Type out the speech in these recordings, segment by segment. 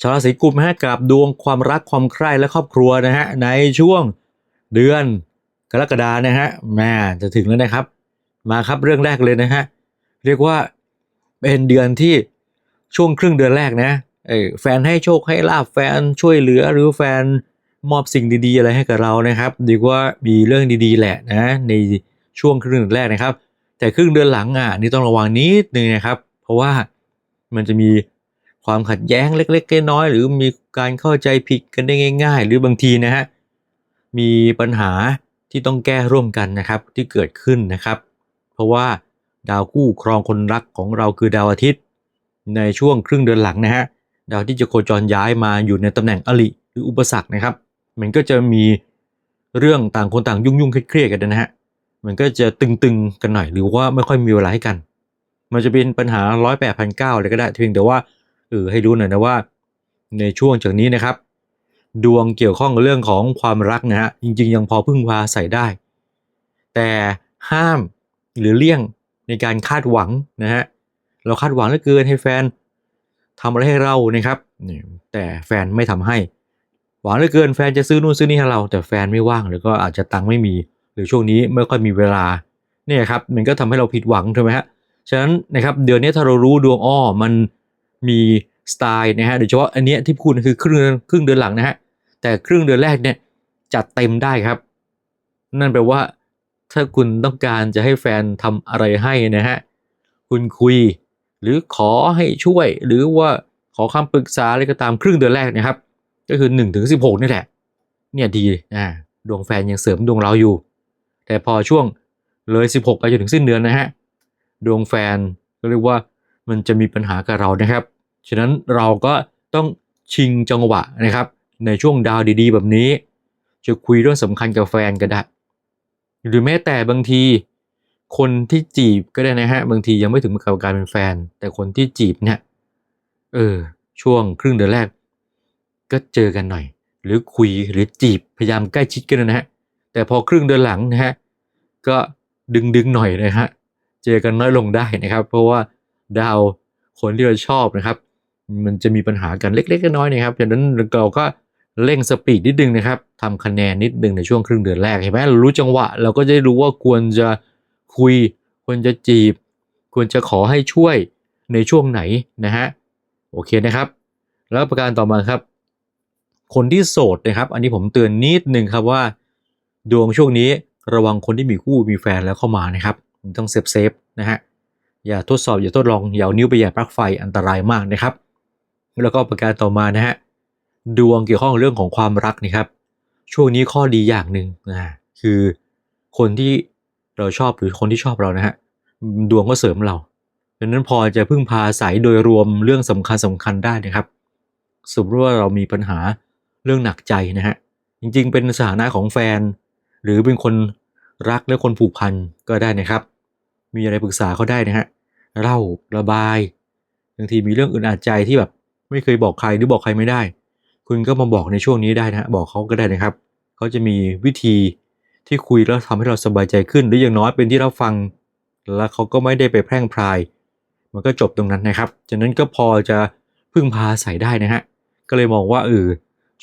ชาวราศีกุมฮะกับดวงความรักความใคร่และครอบครัวนะฮะในช่วงเดือนกรกฎานะฮะแม่จะถึงแล้วนะครับ มาครับเรื่องแรกเลยนะฮะเรียกว่าเป็นเดือนที่ช่วงครึ่งเดือนแรกนะเออแฟนให้โชคให้ลาบแฟนช่วยเหลือหรือแฟนมอบสิ่งดีๆ อะไรให้กับเรานะครับดีกว่ามีเรื่องดีๆ แหละนะในช่วงครึ่งเดือนแรกนะครับ แต่ครึ่งเดือนหลังอะนี่ต้องระวังนิดนึงนะครับ เพราะว่ามันจะมี ความขัดแย้งเล็กๆน้อยๆหรือมีการเข้าใจผิดกันได้ง่าย ๆ หรือบางทีนะฮะมีปัญหาที่ต้องแก้ร่วมกันนะครับที่เกิดขึ้นนะครับ เพราะว่าดาวคู่ครองคนรักของเราคือดาวอาทิตย์ ในช่วงครึ่งเดือนหลังนะฮะดาวที่จะโคจรย้ายมาอยู่ในตำแหน่งอลิหรืออุปสรรคนะครับ มันก็จะมีเรื่องต่างคนต่างยุ่งยุ่งๆเครียดๆกันนะฮะมันก็จะตึงๆกันหน่อยหรือว่าไม่ค่อยมีเวลาให้กัน มันจะเป็นปัญหาร้อยแปดพันเก้าเลยก็ได้เพียงแต่ว่า เออให้รู้หน่อยนะว่า ในช่วงจากนี้นะครับ ดวงเกี่ยวข้องกับเรื่องของความรักนะฮะจริง ๆ ยังพอพึ่งพาใส่ได้ แต่ห้ามหรือเลี่ยงในการคาดหวังนะฮะเราคาดหวังเหลือเกินให้แฟนทำอะไรให้เรานะครับแต่แฟนไม่ทำให้ หวังเหลือเกินแฟนจะซื้อนู่นซื้อนี่ให้เรา แต่แฟนไม่ว่างหรือก็อาจจะตังค์ไม่มี หรือช่วงนี้ไม่ค่อยมีเวลาเนี่ยครับมันก็ทำให้เราผิดหวังถูกไหมฮะฉะนั้นนะครับเดือนนี้ถ้าเรารู้ดวงอ้อมันมี สไตล์นะฮะโดยเฉพาะอันเนี้ยที่พูดคือครึ่งเดือนครึ่งเดือนหลังนะฮะแต่ครึ่งเดือนแรกเนี่ยจัดเต็มได้ครับ นั่นแปลว่า ถ้าคุณต้องการจะให้แฟนทำอะไรให้นะฮะคุณคุย หรือขอให้ช่วย หรือว่าขอคำปรึกษาอะไรก็ตามครึ่งเดือนแรกนะครับ ก็คือ1ถึง16 นี่แหละ เนี่ยดีอ่าดวงแฟนยังเสริมดวงเราอยู่ แต่พอช่วงเลย 16 ไปจนถึงสิ้นเดือนนะฮะดวงแฟนก็เรียกว่ามันจะมีปัญหากับเรานะครับ ฉะนั้นเราก็ต้องชิงจังหวะนะครับ ในช่วงดาวดีๆ แบบนี้ จะคุยเรื่องสำคัญกับแฟนก็ได้ หรือแม้แต่บางทีคนที่จีบก็ได้นะฮะบางทียังไม่ถึงกับการเป็นแฟน แต่คนที่จีบเนี่ยเออช่วงครึ่งเดือนแรก ก็เจอกันหน่อย หรือคุยหรือจีบพยายามใกล้ชิดกันนะฮะแต่พอครึ่งเดือนหลังนะฮะก็ดึงดึงหน่อยนะฮะเจอกันน้อยลงได้นะครับ เพราะว่าดาวคนที่เราชอบนะครับ มันจะมีปัญหากันเล็กๆน้อยๆนะครับดังนั้นเราก็เร่งสปีดนิดนึงนะครับทำคะแนนนิดนึงในช่วงครึ่งเดือนแรกเห็นไหมเรารู้จังหวะ เราก็จะได้รู้ว่าควรจะคุย ควรจะจีบ ควรจะขอให้ช่วยในช่วงไหนนะฮะโอเคนะครับ แล้วประการต่อมาครับ คนที่โสดนะครับ อันนี้ผมเตือนนิดนึงครับว่า ดวงช่วงนี้ระวังคนที่มีคู่มีแฟนแล้วเข้ามานะครับต้องเซฟเซฟนะฮะอย่าทดสอบอย่าทดลองอย่าเอานิ้วไปแย่ปลั๊กไฟอันตรายมากนะครับ แล้วก็ประการต่อมานะฮะดวงเกี่ยวข้องกับเรื่องของความรักนะครับ ช่วงนี้ข้อดีอย่างหนึ่งนะคือคนที่เราชอบหรือคนที่ชอบเรานะฮะดวงก็เสริมเราดังนั้นพอจะพึ่งพาอาศัยโดยรวมเรื่องสำคัญสำคัญได้นะครับ สมมติว่าเรามีปัญหาเรื่องหนักใจนะฮะจริงๆ เป็นสถานะของแฟน หรือเป็นคนรักและคนผูกพันก็ได้นะครับ มีอะไรปรึกษาเขาได้นะฮะเล่าระบายบางทีมีเรื่องอึดอัดใจที่แบบ ไม่เคยบอกใครหรือบอกใครไม่ได้ คุณก็มาบอกในช่วงนี้ได้นะฮะบอกเขาก็ได้นะครับเขาจะมีวิธีที่คุยแล้วทำให้เราสบายใจขึ้น หรืออย่างน้อยเป็นที่เรับฟัง แล้วเขาก็ไม่ได้ไปแพร่งพราย มันก็จบตรงนั้นนะครับฉะนั้นก็พอจะพึ่งพาใส่ได้นะฮะก็เลยมองว่าเออ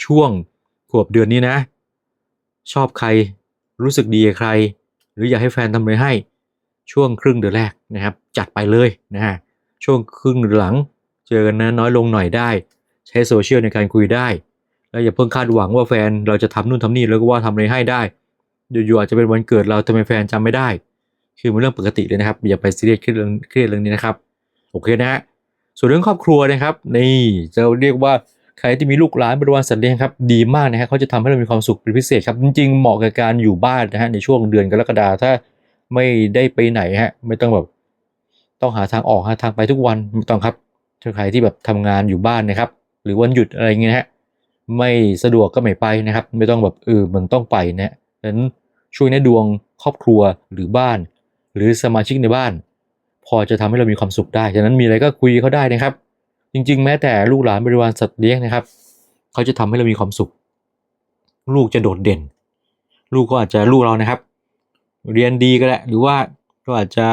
ช่วงขวบเดือนนี้นะ ชอบใครรู้สึกดีใคร หรืออยากให้แฟนทำอะไรให้ช่วงครึ่งเดือนแรกนะครับ จัดไปเลยนะฮะช่วงครึ่งเดือนหลัง เจอกันนะน้อยลงหน่อยได้ ใช้โซเชียลในการคุยได้ แล้วอย่าเพิ่งคาดหวังว่าแฟนเราจะทำนู่นทำนี่แล้วก็ว่าทำอะไรให้ได้อยู่ๆอาจจะเป็นวันเกิดเราทำไมแฟนจำไม่ได้ คือมันเรื่องปกติเลยนะครับอย่าไปซีเรียสเครียดเรื่องเครียดเรื่องนี้นะครับโอเคนะฮะส่วนเรื่องครอบครัวนะครับนี่จะเรียกว่าใครที่มีลูกหลานบริวารสัตว์เลี้ยงครับดีมากนะฮะเขาจะทำให้เรามีความสุขเป็นพิเศษครับจริงๆเหมาะกับการอยู่บ้านนะฮะในช่วงเดือนกรกฎาถ้าไม่ได้ไปไหนฮะไม่ต้องแบบต้องหาทางออกหาทางไปทุกวันไม่ต้องครับ ถ้าใครที่แบบทำงานอยู่บ้านนะครับ หรือวันหยุดอะไรเงี้ยนะฮะไม่สะดวกก็ไม่ไปนะครับ ไม่ต้องแบบเออมันต้องไปนะดังนั้นช่วงนี้ดวงครอบครัวหรือบ้าน หรือสมาชิกในบ้าน พอจะทำให้เรามีความสุขได้ฉะนั้นมีอะไรก็คุยเขาได้นะครับ จริง ๆ แม้แต่ลูกหลานบริวารสัตว์เลี้ยงนะครับ เขาจะทำให้เรามีความสุข ลูกจะโดดเด่น ลูกก็อาจจะลูกเรานะครับ เรียนดีก็ได้หรือว่าก็อาจจะ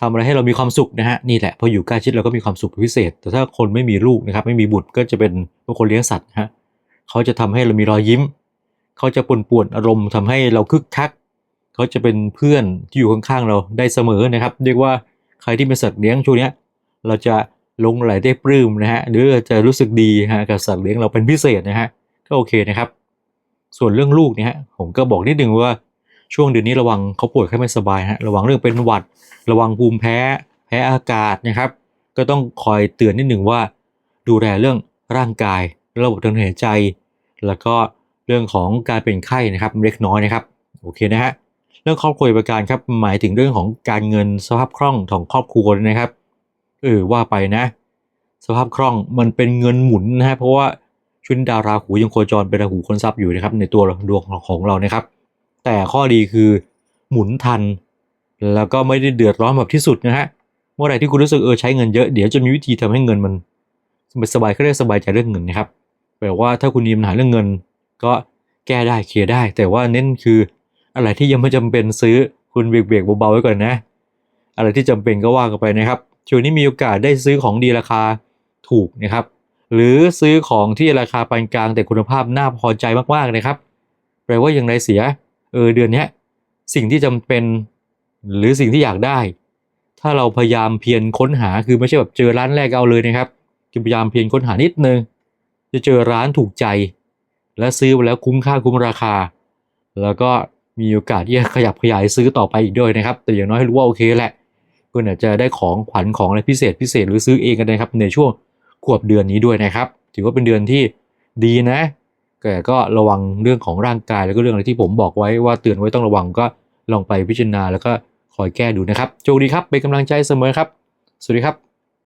ทำอะไรให้เรามีความสุขนะฮะนี่แหละพออยู่ใกล้ชิดเราก็มีความสุขพิเศษ แต่ถ้าคนไม่มีลูกนะครับไม่มีบุตรก็จะเป็นบางคนเลี้ยงสัตว์ฮะเขาจะทำให้เรามีรอยยิ้ม เขาจะปนป่วนอารมณ์ทำให้เราคึกคัก เขาจะเป็นเพื่อนที่อยู่ข้างๆเราได้เสมอนะครับ เรียกว่าใครที่เป็นสัตว์เลี้ยงช่วงนี้เราจะลงไหลได้ปลื้มนะฮะหรือจะรู้สึกดีฮะกับสัตว์เลี้ยงเราเป็นพิเศษนะฮะก็โอเคนะครับ ส่วนเรื่องลูกเนี่ยฮะผมก็บอกนิดนึงว่า ช่วงเดือนนี้ระวังเขาป่วยแค่ไม่สบายฮะระวังเรื่องเป็นหวัด ระวังภูมิแพ้ แพ้อากาศนะครับ ก็ต้องคอยเตือนนิดหนึ่งว่า ดูแลเรื่องร่างกาย ระบบทางเดินหายใจ แล้วก็เรื่องของการเป็นไข้นะครับเล็กน้อยนะครับโอเคนะฮะเรื่องครอบครัวประการครับหมายถึงเรื่องของการเงินสภาพคล่องของครอบครัวนะครับเออว่าไปนะ สภาพคล่องมันเป็นเงินหมุนนะฮะเพราะว่าชุนดาวราหูยังโคจรเป็นราหูคนทรัพย์อยู่นะครับในตัวดวงของเรานะครับ แต่ข้อดีคือหมุนทัน แล้วก็ไม่ได้เดือดร้อนแบบที่สุดนะฮะเมื่อไหร่ที่คุณรู้สึกเออใช้เงินเยอะเดี๋ยวจะมีวิธีทำให้เงินมันสบายก็ได้สบายใจเรื่องเงินนะครับแปลว่าถ้าคุณมีปัญหาเรื่องเงิน ก็แก้ได้เคลียร์ได้ แต่ว่าเน้นคืออะไรที่ยังไม่จำเป็นซื้อคุณเบรกเบรกๆเบาๆไว้ก่อนนะ อะไรที่จำเป็นก็ว่ากันไปนะครับช่วงนี้มีโอกาสได้ซื้อของดีราคาถูกนะครับ หรือซื้อของที่ราคาปานกลางแต่คุณภาพน่าพอใจมากๆนะครับ แปลว่าอย่างไรเสีย เออเดือนนี้สิ่งที่จำเป็นหรือสิ่งที่อยากได้ ถ้าเราพยายามเพียรค้นหาคือไม่ใช่แบบเจอร้านแรกเอาเลยนะครับคือพยายามเพียรค้นหานิดนึงจะเจอร้านถูกใจ และซื้อไปแล้วคุ้มค่าคุ้มราคา แล้วก็มีโอกาสที่จะขยับขยายซื้อต่อไปอีกด้วยนะครับ แต่อย่างน้อยให้รู้ว่าโอเคแหละคุณอาจจะได้ของขวัญของอะไรพิเศษพิเศษหรือซื้อเองกันนะครับในช่วงขวบเดือนนี้ด้วยนะครับ ถือว่าเป็นเดือนที่ดีนะ แต่ก็ระวังเรื่องของร่างกายแล้วก็เรื่องอะไรที่ผมบอกไว้ว่าเตือนไว้ต้องระวังก็ลองไปพิจารณาแล้วก็คอยแก้ดูนะครับโชคดีครับเป็นกำลังใจเสมอครับ สวัสดีครับ